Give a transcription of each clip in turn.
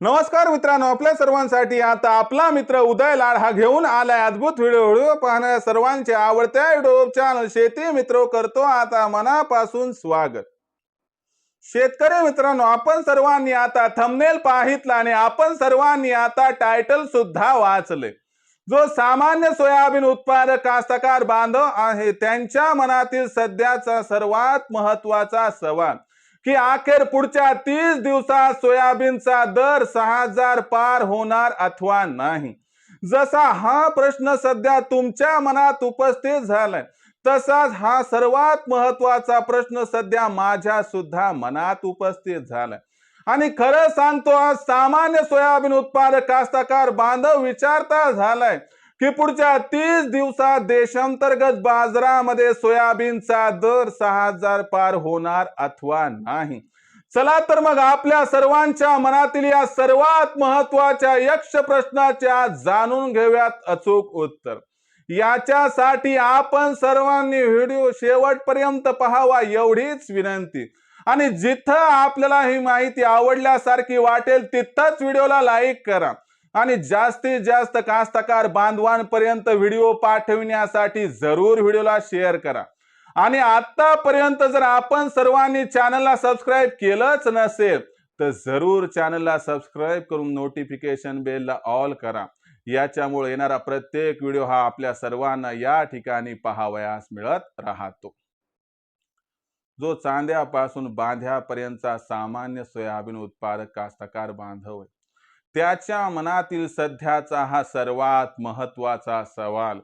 नमस्कार मित्रांनो आपल्या सर्वांसाठी आता आपला मित्र उदय लाड हा घेऊन आलाय अद्भुत व्हिडिओ व्हिडिओ पाहणाऱ्या सर्वांचे आवडत्या युट्यूब चॅनल शेती मित्र करतो आता मनापासून स्वागत. शेतकरी मित्रांनो आपण सर्वांनी आता थंबनेल पाहितला आणि आपण सर्वांनी आता टायटल सुद्धा वाचले जो सामान्य सोयाबीन उत्पादक कास्तकार बांधव आहे त्यांच्या मनातील सध्याचा सर्वात महत्त्वाचा सवाल की अखेर पुढच्या तीस दिवसात सोयाबीनचा दर सहा हजार पार होणार अथवा नाही. जसा हा प्रश्न सध्या तुमच्या मनात उपस्थित झालाय तसाच हा सर्वात महत्त्वाचा प्रश्न सध्या माझ्या सुद्धा मनात उपस्थित झालाय. आणि खरं सांगतो आज सामान्य सोयाबीन उत्पादक कास्तकार बांधव विचारता झालाय की पुढच्या तीस दिवसात देशांतर्गत बाजारामध्ये सोयाबीनचा दर सहा हजार पार होणार अथवा नाही. चला तर मग आपल्या सर्वांच्या मनातील या सर्वात महत्त्वाच्या यक्ष प्रश्नाच्या जाणून घेऊयात अचूक उत्तर. याच्यासाठी आपण सर्वांनी व्हिडिओ शेवटपर्यंत पहावा एवढीच विनंती. आणि जिथं आपल्याला ही माहिती आवडल्यासारखी वाटेल तिथंच व्हिडिओला लाईक करा. आणि जास्तीत जास्त कास्तकार बांधवांपर्यंत व्हिडिओ पाठविण्यासाठी जरूर व्हिडिओला शेअर करा. आणि आतापर्यंत जर आपण सर्वांनी चॅनलला सबस्क्राईब केलंच नसेल तर जरूर चॅनलला सबस्क्राईब करून नोटिफिकेशन बेलला ऑल करा. याच्यामुळे येणारा प्रत्येक व्हिडिओ हा आपल्या सर्वांना या ठिकाणी पाहावयास मिळत राहतो. जो चांद्यापासून बांध्यापर्यंतचा सामान्य सोयाबीन उत्पादक कास्तकार बांधव आहे त्याच्या मनातील सध्याचा हा सर्वात महत्त्वाचा सवाल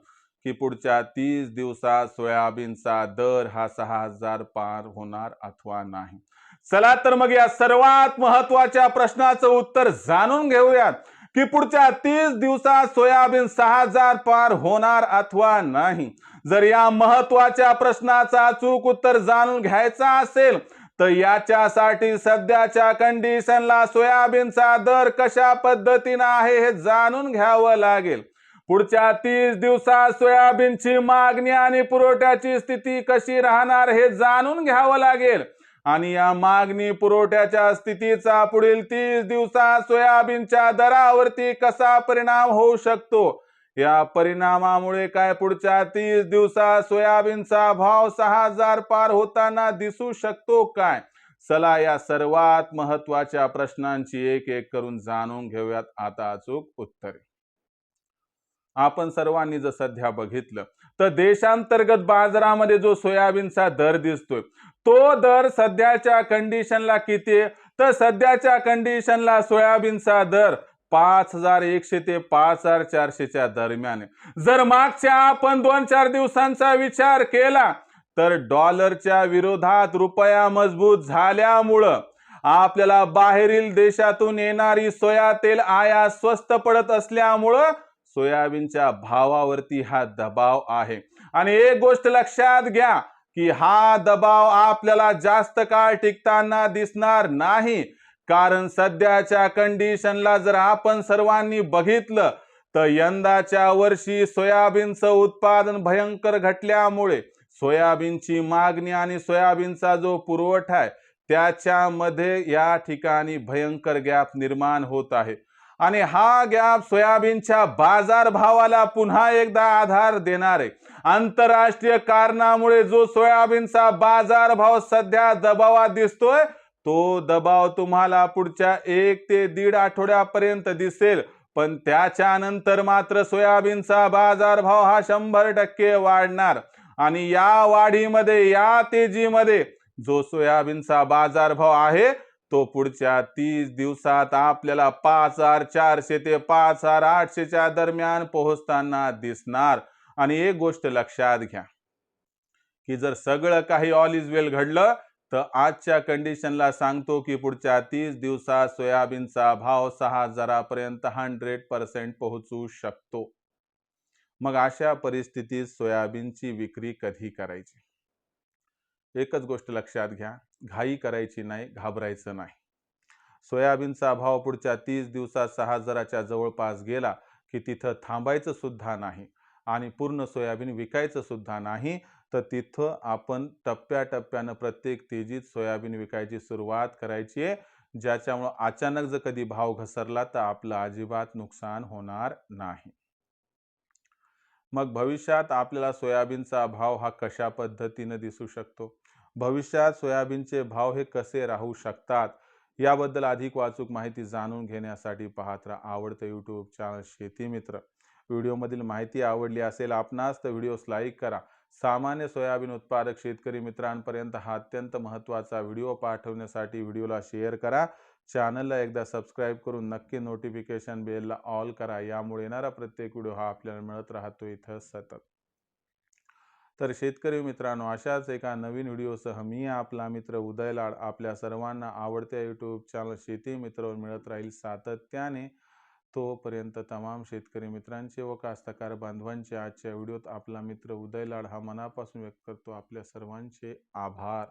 की पुढच्या तीस दिवसात सोयाबीनचा दर हा सहा हजार पार होणार अथवा नाही? चला तर मग या सर्वात महत्त्वाच्या प्रश्नाचं उत्तर जाणून घेऊयात की पुढच्या तीस दिवसात सोयाबीन सहा हजार पार होणार अथवा नाही? जर या महत्त्वाच्या प्रश्नाचा चूक उत्तर जाणून घ्यायचा असेल तर याच्यासाठी सध्याच्या कंडिशनला सोयाबीनचा दर कशा पद्धतीनं आहे हे जाणून घ्यावं लागेल. पुढच्या तीस दिवसात सोयाबीनची मागणी आणि पुरवठ्याची स्थिती कशी राहणार हे जाणून घ्यावं लागेल. आणि या मागणी पुरवठ्याच्या स्थितीचा पुढील तीस दिवसात सोयाबीनच्या दरावरती कसा परिणाम होऊ शकतो? या परिणामामुळे काय पुढच्या तीस दिवसात सोयाबीनचा भाव सहा हजार पार होताना दिसू शकतो काय? चला या सर्वात महत्त्वाच्या प्रश्नांची एक एक करून जाणून घेऊयात आता अचूक उत्तरे. आपण सर्वांनी जर सध्या बघितलं तर देशांतर्गत बाजारामध्ये जो सोयाबीनचा दर दिसतोय तो दर सध्याच्या कंडिशनला किती आहे? तर सध्याच्या कंडिशनला सोयाबीनचा दर पाच हजार एकशे ते पाच हजार चारशेच्या दरम्यान. जर मागच्या आपण दोन चार दिवसांचा विचार केला तर डॉलरच्या विरोधात रुपया मजबूत झाल्यामुळं आपल्याला बाहेरील देशातून येणारी सोया तेल आयात स्वस्त पडत असल्यामुळं सोयाबीनच्या भावावरती हा दबाव आहे. आणि एक गोष्ट लक्षात घ्या की हा दबाव आपल्याला जास्त काळ टिकताना दिसणार नाही. कारण सध्याच्या कंडिशनला जर आपण सर्वांनी बघितलं तर यंदाच्या वर्षी सोयाबीनचं उत्पादन भयंकर घटल्यामुळे सोयाबीनची मागणी आणि सोयाबीनचा जो पुरवठा आहे त्याच्यामध्ये या ठिकाणी भयंकर गॅप निर्माण होत आहे. आणि हा गॅप सोयाबीनच्या बाजारभावाला पुन्हा एकदा आधार देणार आहे. आंतरराष्ट्रीय कारणामुळे जो सोयाबीनचा बाजारभाव सध्या दबावात दिसतोय तो दबाव तुम्हाला पुढच्या एक ते दीड आठवड्यापर्यंत दिसेल. पण त्याच्यानंतर मात्र सोयाबीनचा बाजार भाव हा शंभर टक्के वाढणार. आणि या वाढीमध्ये या तेजीमध्ये जो सोयाबीनचा बाजारभाव आहे तो पुढच्या तीस दिवसात आपल्याला पाच हजार चारशे ते पाच हजार आठशेच्या दरम्यान पोहोचताना दिसणार. आणि एक गोष्ट लक्षात घ्या की जर सगळं काही ऑल इज वेल घडलं तर आजच्या कंडिशनला सांगतो की पुढच्या तीस दिवसात सोयाबीनचा भाव सहा हजारापर्यंत हंड्रेड पर्सेंट पोहोचू शकतो. मग अशा परिस्थितीत सोयाबीनची विक्री कधी करायची? एकच गोष्ट लक्षात घ्या घाई करायची नाही घाबरायचं नाही. सोयाबीनचा भाव पुढच्या तीस दिवसात सहा हजाराच्या जवळपास गेला की तिथं थांबायचं सुद्धा नाही. आणि पूर्ण सोयाबीन विकायचं सुद्धा नाही तर तिथं आपण टप्प्याटप्प्यानं प्रत्येक तेजीत सोयाबीन विकायची सुरुवात करायची आहे. ज्याच्यामुळं अचानक जर कधी भाव घसरला तर आपलं अजिबात नुकसान होणार नाही. मग भविष्यात आपल्याला सोयाबीनचा भाव हा कशा पद्धतीनं दिसू शकतो? भविष्यात सोयाबीनचे भाव हे कसे राहू शकतात? याबद्दल अधिक वाचूक माहिती जाणून घेण्यासाठी पाहत राहा आवडतं यूट्यूब चॅनल शेती मित्र. व्हिडिओमधील माहिती आवडली असेल आपणास तर व्हिडिओस लाईक करा. सामान्य सोयाबीन उत्पादक शेतकरी मित्रांपर्यंत हा अत्यंत महत्त्वाचा व्हिडिओ पाठवण्यासाठी व्हिडिओला शेअर करा. चॅनलला एकदा सबस्क्राईब करून नक्की नोटिफिकेशन बेलला ऑल करा. यामुळे येणारा प्रत्येक व्हिडिओ हा आपल्याला मिळत राहतो. इथं सतत. तर शेतकरी मित्रांनो अशाच एका नवीन व्हिडिओसह मी आपला मित्र उदय लाड आपल्या सर्वांना आवडत्या यूट्यूब चॅनल शेती मित्रवर मिळत राहील सातत्याने. तोपर्यंत तमाम शेतकरी मित्रांचे व कास्तकार बांधवांचे आजच्या व्हिडिओत आपला मित्र उदय लाड हा मनापासून व्यक्त करतो. आपल्या सर्वांचे आभार.